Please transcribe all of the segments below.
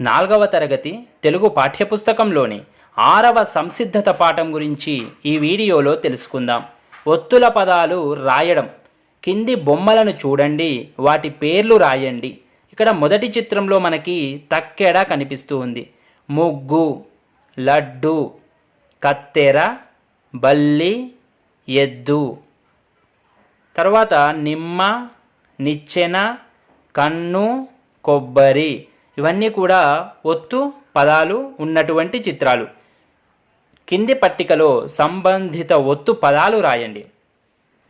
నాలుగవ తరగతి తెలుగు పాఠ్యపుస్తకంలోని ఆరవ సంసిద్ధత పాఠం గురించి ఈ వీడియోలో తెలుసుకుందాం. ఒత్తుల పదాలు రాయడం. కింది బొమ్మలను చూడండి వాటి పేర్లు రాయండి. ఇక్కడ మొదటి చిత్రంలో మనకి తక్కెడ కనిపిస్తూ ఉంది. ముగ్గు లడ్డు కత్తెర బల్లి ఎద్దు. తర్వాత నిమ్మ నిచ్చెన కన్ను కొబ్బరి. ఇవన్నీ కూడా ఒత్తు పదాలు ఉన్నటువంటి చిత్రాలు. కింది పట్టికలో సంబంధిత ఒత్తు పదాలు రాయండి.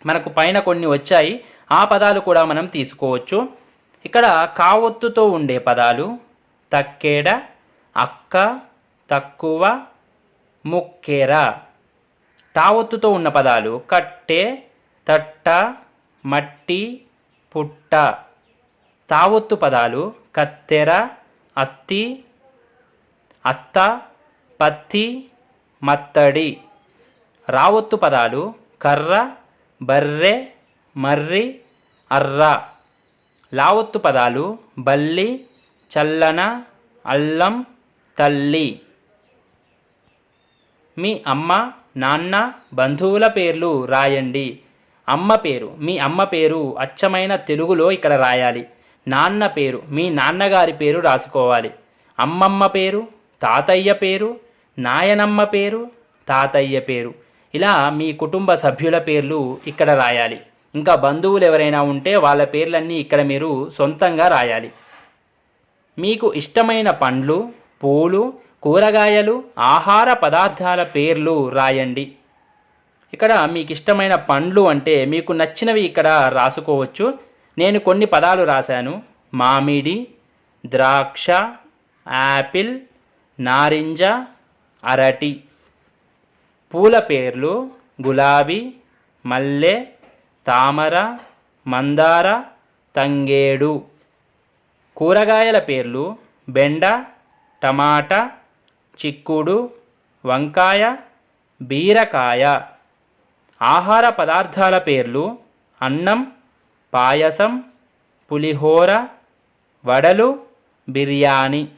మనకు పైన కొన్ని వచ్చాయి. ఆ పదాలు కూడా మనం తీసుకోవచ్చు. ఇక్కడ కావొత్తుతో ఉండే పదాలు తక్కేడ అక్క తక్కువ ముక్కేర. టావొత్తుతో ఉన్న పదాలు కట్టె తట్ట మట్టి పుట్ట. తావొత్తు పదాలు కత్తెర అత్తి అత్త పత్తి మత్తడి. రావొత్తు పదాలు కర్ర బర్రె మర్రి అర్ర. లావొత్తు పదాలు బల్లి చల్లన అల్లం తల్లి. మీ అమ్మ నాన్న బంధువుల పేర్లు రాయండి. అమ్మ పేరు మీ అమ్మ పేరు అచ్చమైన తెలుగులో ఇక్కడ రాయాలి. నాన్న పేరు మీ నాన్నగారి పేరు రాసుకోవాలి. అమ్మమ్మ పేరు తాతయ్య పేరు నాయనమ్మ పేరు తాతయ్య పేరు. ఇలా మీ కుటుంబ సభ్యుల పేర్లు ఇక్కడ రాయాలి. ఇంకా బంధువులు ఎవరైనా ఉంటే వాళ్ళ పేర్లన్నీ ఇక్కడ మీరు సొంతంగా రాయాలి. మీకు ఇష్టమైన పండ్లు పూలు కూరగాయలు ఆహార పదార్థాల పేర్లు రాయండి. ఇక్కడ మీకు ఇష్టమైన పండ్లు అంటే మీకు నచ్చినవి ఇక్కడ రాసుకోవచ్చు. నేను కొన్ని పదాలు రాశాను. మామిడి ద్రాక్ష యాపిల్ నారింజ అరటి. పూల పేర్లు గులాబీ మల్లె తామర మందార తంగేడు. కూరగాయల పేర్లు బెండ టమాటా చిక్కుడు వంకాయ బీరకాయ. ఆహార పదార్థాల పేర్లు అన్నం పాయసం పులిహోర వడలు బిర్యానీ.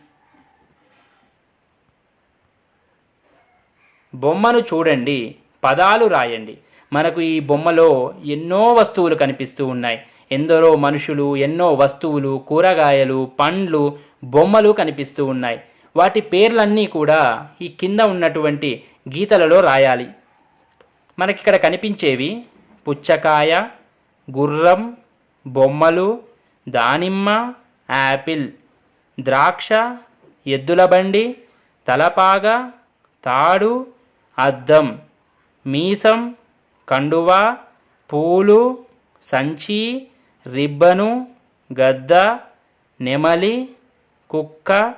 బొమ్మను చూడండి పదాలు రాయండి. మనకు ఈ బొమ్మలో ఎన్నో వస్తువులు కనిపిస్తూ ఉన్నాయి. ఎందరో మనుషులు ఎన్నో వస్తువులు కూరగాయలు పండ్లు బొమ్మలు కనిపిస్తూ ఉన్నాయి. వాటి పేర్లన్నీ కూడా ఈ కింద ఉన్నటువంటి గీతలలో రాయాలి. మనకిక్కడ కనిపించేవి పుచ్చకాయ గుర్రం బొమ్మలు దానిమ్మ యాపిల్. ద్రాక్ష ఎద్దుల బండి తలపాగ తాడు అద్దం మీసం కండువ పూలు సంచి రిబ్బను గద్ద నెమలి కుక్క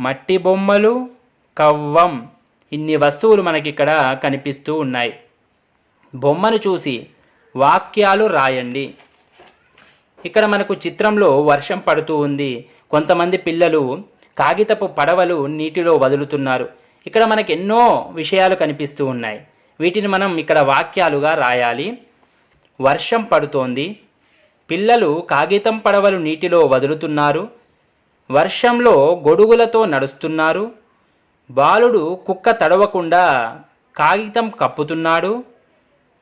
మట్టి బొమ్మలు కవ్వం. ఇన్ని వస్తువులు మనకిక్కడ కనిపిస్తూ ఉన్నాయి. బొమ్మను చూసి వాక్యాలు రాయండి. ఇక్కడ మనకు చిత్రంలో వర్షం పడుతూ ఉంది. కొంతమంది పిల్లలు కాగితపు పడవలు నీటిలో వదులుతున్నారు. ఇక్కడ మనకు ఎన్నో విషయాలు కనిపిస్తూ ఉన్నాయి. వీటిని మనం ఇక్కడ వాక్యాలుగా రాయాలి. వర్షం పడుతోంది. పిల్లలు కాగితం పడవలు నీటిలో వదులుతున్నారు. వర్షంలో గొడుగులతో నడుస్తున్నారు. బాలుడు కుక్క తడవకుండా కాగితం కప్పుతున్నాడు.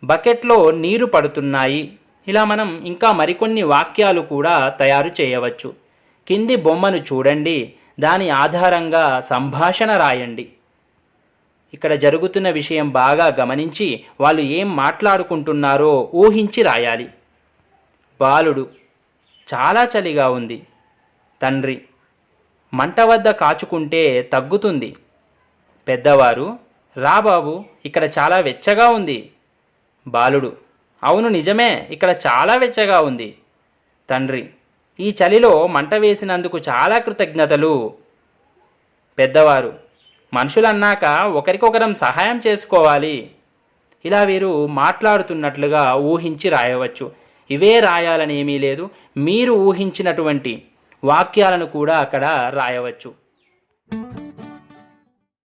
బకెట్లో నీరు పడుతున్నాయి. ఇలా మనం ఇంకా మరికొన్ని వాక్యాలు కూడా తయారు చేయవచ్చు. కింది బొమ్మను చూడండి. దాని ఆధారంగా సంభాషణ రాయండి. ఇక్కడ జరుగుతున్న విషయం బాగా గమనించి వాళ్ళు ఏం మాట్లాడుకుంటున్నారో ఊహించి రాయాలి. బాలుడు చాలా చలిగా ఉంది. తండ్రి మంట వద్ద కాచుకుంటే తగ్గుతుంది. పెద్దవారు రా బాబు ఇక్కడ చాలా వెచ్చగా ఉంది. బాలుడు అవును నిజమే. ఇక్కడ చాలా వెచ్చగా ఉంది. తండ్రి ఈ చలిలో మంట వేసినందుకు చాలా కృతజ్ఞతలు. పెద్దవారు మనుషులన్నాక ఒకరికొకరం సహాయం చేసుకోవాలి. ఇలా వీరు మాట్లాడుతున్నట్లుగా ఊహించి రాయవచ్చు. ఇవే రాయాలని ఏమీ లేదు. మీరు ఊహించినటువంటి వాక్యాలను కూడా అక్కడ రాయవచ్చు.